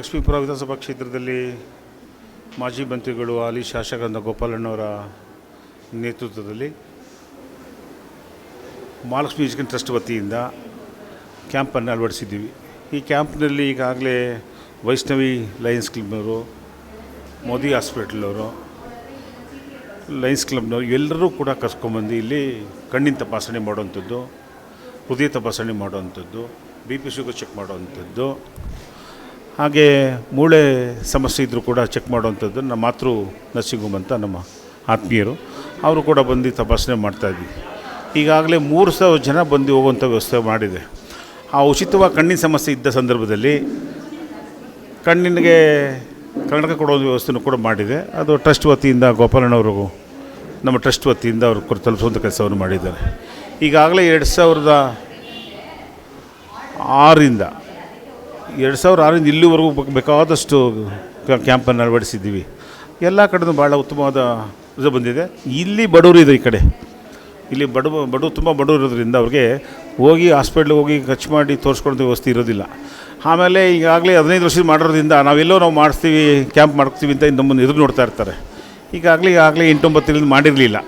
ಮಹಾಲಕ್ಷ್ಮೀಪುರ ವಿಧಾನಸಭಾ ಕ್ಷೇತ್ರದಲ್ಲಿ ಮಾಜಿ ಮಂತ್ರಿಗಳು ಹಾಲಿ ಶಾಸಕರಾದ ಗೋಪಾಲಣ್ಣವರ ನೇತೃತ್ವದಲ್ಲಿ ಮಹಾಲಕ್ಷ್ಮಿ ಎಜುಕೇಷನ್ ಟ್ರಸ್ಟ್ ವತಿಯಿಂದ ಕ್ಯಾಂಪನ್ನು ಅಳವಡಿಸಿದ್ದೀವಿ. ಈ ಕ್ಯಾಂಪ್ನಲ್ಲಿ ಈಗಾಗಲೇ ವೈಷ್ಣವಿ ಲಯನ್ಸ್ ಕ್ಲಬ್ನವರು, ಮೋದಿ ಹಾಸ್ಪಿಟ್ಲವರು ಲಯನ್ಸ್ ಕ್ಲಬ್ನವರು ಎಲ್ಲರೂ ಕೂಡ ಕರ್ಸ್ಕೊಂಬಂದು ಇಲ್ಲಿ ಕಣ್ಣಿನ ತಪಾಸಣೆ ಮಾಡುವಂಥದ್ದು, ಹೃದಯ ತಪಾಸಣೆ ಮಾಡುವಂಥದ್ದು, ಬಿ ಪಿ ಶುಗರ್ ಚೆಕ್ ಮಾಡುವಂಥದ್ದು. ಹಾಗೆ ಮೂಳೆ ಸಮಸ್ಯೆ ಇದ್ದರೂ ಕೂಡ ಚೆಕ್ ಮಾಡುವಂಥದ್ದು ನಮ್ಮ ಮಾತೃ ನರ್ಸಿಂಗ್ ನಮ್ಮ ಆತ್ಮೀಯರು. ಅವರು ಕೂಡ ಬಂದು ತಪಾಸಣೆ ಮಾಡ್ತಾಯಿದ್ವಿ ಈಗಾಗಲೇ ಮೂರು ಸಾವಿರ ಜನ ಬಂದು ಹೋಗುವಂಥ ವ್ಯವಸ್ಥೆ ಮಾಡಿದೆ. ಆ ಉಚಿತವಾಗಿ ಕಣ್ಣಿನ ಸಮಸ್ಯೆ ಇದ್ದ ಸಂದರ್ಭದಲ್ಲಿ ಕಣ್ಣಿನಿಗೆ ಕನ್ನಡಕ ಕೊಡೋ ವ್ಯವಸ್ಥೆನೂ ಕೂಡ ಮಾಡಿದೆ. ಅದು ಟ್ರಸ್ಟ್ ವತಿಯಿಂದ ಗೋಪಾಲಣ್ಣವರು ನಮ್ಮ ಟ್ರಸ್ಟ್ ವತಿಯಿಂದ ಅವರು ಕೊಟ್ಟು ತಲುಪಿಸುವಂಥ ಕೆಲಸವನ್ನು ಮಾಡಿದ್ದಾರೆ. ಈಗಾಗಲೇ ಎರಡು ಸಾವಿರದ ಆರರಿಂದ ಎರಡು ಸಾವಿರ ಆರರಿಂದ ಇಲ್ಲಿವರೆಗೂ ಬೇಕಾದಷ್ಟು ಕ್ಯಾಂಪನ್ನು ಅಳವಡಿಸಿದ್ದೀವಿ. ಎಲ್ಲ ಕಡೆಯೂ ಭಾಳ ಉತ್ತಮವಾದ ಇದು ಬಂದಿದೆ. ಇಲ್ಲಿ ಬಡವರು ಇದೆ ಈ ಕಡೆ. ಇಲ್ಲಿ ಬಡವ, ಬಡವರು ತುಂಬ ಬಡವರು ಇರೋದ್ರಿಂದ ಅವ್ರಿಗೆ ಹೋಗಿ ಹಾಸ್ಪಿಟ್ಲಿಗೆ ಹೋಗಿ ಖರ್ಚು ಮಾಡಿ ತೋರಿಸ್ಕೊಳ್ಳೋ ವ್ಯವಸ್ಥೆ ಇರೋದಿಲ್ಲ. ಆಮೇಲೆ ಈಗಾಗಲೇ ಹದಿನೈದು ವರ್ಷದ ಮಾಡಿರೋದ್ರಿಂದ ನಾವೆಲ್ಲೋ ನಾವು ಮಾಡಿಸ್ತೀವಿ, ಕ್ಯಾಂಪ್ ಮಾಡ್ತೀವಿ ಅಂತ ನಮ್ಮನ್ನು ಎದುರು ನೋಡ್ತಾ ಇರ್ತಾರೆ. ಈಗಾಗಲೇ ಈಗಾಗಲೇ ಎಂಟೊಂಬತ್ತರಿಂದ ಮಾಡಿರಲಿಲ್ಲ.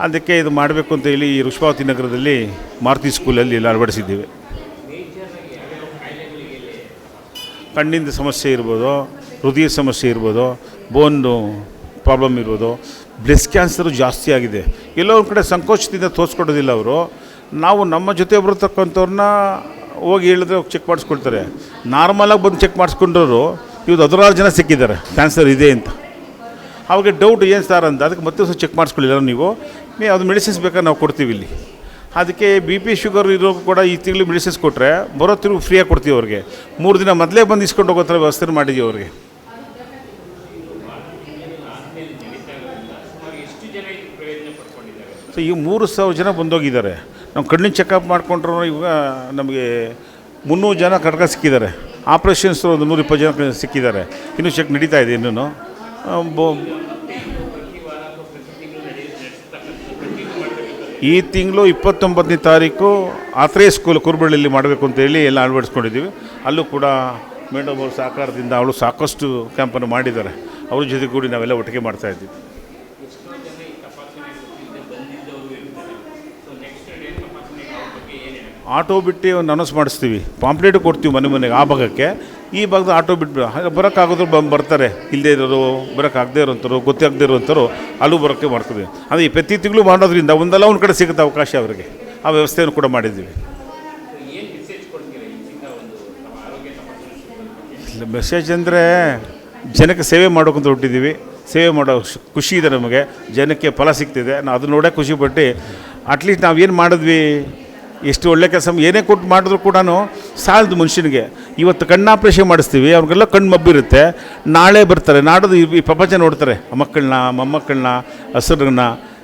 ಅದಕ್ಕೆ ಇದು ಮಾಡಬೇಕು ಅಂತ ಹೇಳಿ ಈ ರುಷ್ಪಾವತಿ ನಗರದಲ್ಲಿ ಮಾರುತಿ ಸ್ಕೂಲಲ್ಲಿ ಎಲ್ಲ ಅಳವಡಿಸಿದ್ದೀವಿ. ಕಣ್ಣಿಂದ ಸಮಸ್ಯೆ ಇರ್ಬೋದು ಹೃದಯ ಸಮಸ್ಯೆ ಇರ್ಬೋದು ಬೋನು ಪ್ರಾಬ್ಲಮ್ ಇರ್ಬೋದು ಬ್ರೆಸ್ಟ್ ಕ್ಯಾನ್ಸರು ಜಾಸ್ತಿ ಆಗಿದೆ. ಎಲ್ಲೋ ಕಡೆ ಸಂಕೋಚದಿಂದ ತೋರಿಸ್ಕೊಡೋದಿಲ್ಲ ಅವರು. ನಾವು ನಮ್ಮ ಜೊತೆ ಬರತಕ್ಕಂಥವ್ರನ್ನ ಹೋಗಿ ಹೇಳಿದ್ರೆ ಚೆಕ್ ಮಾಡಿಸ್ಕೊಳ್ತಾರೆ. ನಾರ್ಮಲಾಗಿ ಬಂದು ಚೆಕ್ ಮಾಡಿಸ್ಕೊಂಡ್ರು ಇವತ್ತು ಹದಿನಾರು ಜನ ಸಿಕ್ಕಿದ್ದಾರೆ ಕ್ಯಾನ್ಸರ್ ಇದೆ ಅಂತ. ಅವಾಗ ಡೌಟ್ ಏನು ಸರ್ ಅಂತ, ಅದಕ್ಕೆ ಮತ್ತೆ ಸಹ ಚೆಕ್ ಮಾಡಿಸ್ಕೊಳ್ಳಿಲ್ಲ ನೀವು. ಅದು ಮೆಡಿಸಿನ್ಸ್ ಬೇಕಾದ್ರೆ ನಾವು ಕೊಡ್ತೀವಿ ಇಲ್ಲಿ. ಅದಕ್ಕೆ ಬಿ ಪಿ ಶುಗರ್ ಇರೋ ಕೂಡ ಈ ತಿಂಗಳು ಮೆಡಿಸಿನ್ಸ್ ಕೊಟ್ಟರೆ ಬರೋ ತಿರುಗಿ ಫ್ರೀಯಾಗಿ ಕೊಡ್ತೀವಿ ಅವ್ರಿಗೆ. ಮೂರು ದಿನ ಮೊದಲೇ ಬಂದು ಇಸ್ಕೊಂಡು ಹೋಗೋ ಥರ ವ್ಯವಸ್ಥೆ ಮಾಡಿದ್ದೀವಿ ಅವ್ರಿಗೆ. ಸೊ ಈಗ ಮೂರು ಸಾವಿರ ಜನ ಬಂದೋಗಿದ್ದಾರೆ. ನಾವು ಕಣ್ಣಿನ ಚೆಕಪ್ ಮಾಡಿಕೊಂಡ್ರು ಇವಾಗ ನಮಗೆ ಮುನ್ನೂರು ಜನ ಕಟಕ ಸಿಕ್ಕಿದ್ದಾರೆ. ಆಪ್ರೇಷನ್ಸ್ ಒಂದು ನೂರಿಪ್ಪತ್ತು ಜನ ಸಿಕ್ಕಿದ್ದಾರೆ. ಇನ್ನೂ ಚೆಕ್ ನಡೀತಾ ಇದೆ ಇನ್ನೂ. ಈ ತಿಂಗಳು ಇಪ್ಪತ್ತೊಂಬತ್ತನೇ ತಾರೀಕು ಆತ್ರೆ ಸ್ಕೂಲ್ ಕುರುಬಳ್ಳಿಯಲ್ಲಿ ಮಾಡಬೇಕು ಅಂತೇಳಿ ಎಲ್ಲ ಅಳವಡಿಸ್ಕೊಂಡಿದ್ದೀವಿ. ಅಲ್ಲೂ ಕೂಡ ಮೇಡಮ್ ಅವ್ರ ಸಹಕಾರದಿಂದ ಅವಳು ಸಾಕಷ್ಟು ಕ್ಯಾಂಪನ್ನು ಮಾಡಿದ್ದಾರೆ. ಅವ್ರ ಜೊತೆಗೂಡಿ ನಾವೆಲ್ಲ ಒಟ್ಟಿಗೆ ಮಾಡ್ತಾಯಿದ್ದೀವಿ ಆಟೋ ಬಿಟ್ಟು ಒಂದು ಅನೌನ್ಸ್ ಮಾಡಿಸ್ತೀವಿ ಪಾಂಪ್ಲೇಟು ಕೊಡ್ತೀವಿ ಮನೆ ಮನೆಗೆ, ಆ ಭಾಗಕ್ಕೆ. ಈ ಭಾಗದ ಆಟೋ ಬಿಟ್ಟು ಹಾಗೆ ಬರೋಕ್ಕಾಗೋದ್ರು ಬಂದು ಬರ್ತಾರೆ. ಇಲ್ಲದೇ ಇರೋರು, ಬರೋಕ್ಕಾಗದೇ ಇರೋಂಥವ್ರು, ಗೊತ್ತಾಗದೇ ಇರೋಂಥವ್ರು ಅಲ್ಲೂ ಬರೋಕ್ಕೆ ಮಾಡ್ತೀವಿ. ಅಂದರೆ ಈ ಪ್ರತಿ ತಿಂಗಳು ಮಾಡೋದ್ರಿಂದ ಒಂದಲ್ಲ ಒಂದು ಕಡೆ ಸಿಗುತ್ತೆ ಅವಕಾಶ ಅವರಿಗೆ. ಆ ವ್ಯವಸ್ಥೆಯನ್ನು ಕೂಡ ಮಾಡಿದ್ದೀವಿ. ಇಲ್ಲ ಮೆಸೇಜ್ ಅಂದರೆ ಜನಕ್ಕೆ ಸೇವೆ ಮಾಡೋಕ್ಕಂತ ಹೊಟ್ಟಿದ್ದೀವಿ. ಸೇವೆ ಮಾಡೋ ಖುಷಿ ಇದೆ ನಮಗೆ. ಜನಕ್ಕೆ ಫಲ ಸಿಗ್ತಿದೆ. ನಾವು ಅದನ್ನ ನೋಡೇ ಖುಷಿಪಟ್ಟು ಅಟ್ಲೀಸ್ಟ್ ನಾವು ಏನು ಮಾಡಿದ್ವಿ? ಎಷ್ಟು ಒಳ್ಳೆ ಕೆಲಸ, ಏನೇ ಕೊಟ್ಟು ಮಾಡಿದ್ರು ಕೂಡ ಸಾಲದು ಮನುಷ್ಯನಿಗೆ. ಇವತ್ತು ಕಣ್ಣು ಆಪ್ರೇಷನ್ ಮಾಡಿಸ್ತೀವಿ, ಅವ್ರಿಗೆಲ್ಲ ಕಣ್ಣು ಮಬ್ಬಿರುತ್ತೆ. ನಾಳೆ ಬರ್ತಾರೆ, ನಾಡೋದು ಈ ಪ್ರಪಂಚ ನೋಡ್ತಾರೆ ಮಕ್ಕಳನ್ನ ಮೊಮ್ಮಕ್ಕಳನ್ನ, ಹಸ್ರನ್ನ.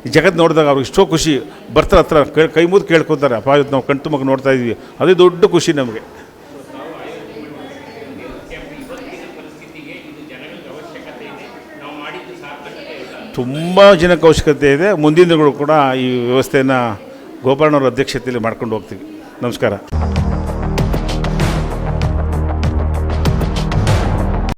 ಜಗತ್ತು ನೋಡಿದಾಗ ಅವ್ರಿಗೆ ಎಷ್ಟೋ ಖುಷಿ. ಬರ್ತಾರೆ ಹತ್ರ ಕೈ- ಕೈ ಮುದ್ದು ಕೇಳ್ಕೊತಾರೆ, ಅಪ್ಪ, ಇವತ್ತು ನಾವು ಕಣ್ತು ಮಗು ನೋಡ್ತಾ ಇದ್ವಿ. ಅದೇ ದೊಡ್ಡ ಖುಷಿ ನಮಗೆ. ತುಂಬ ಜನಕ್ಕೆ ಅವಶ್ಯಕತೆ ಇದೆ. ಮುಂದಿನ ದಿನಗಳು ಕೂಡ ಈ ವ್ಯವಸ್ಥೆಯನ್ನು ಗೋಪಾಲನವರ ಅಧ್ಯಕ್ಷತೆಯಲ್ಲಿ ಮಾಡ್ಕೊಂಡು ಹೋಗ್ತೀವಿ. ನಮಸ್ಕಾರ.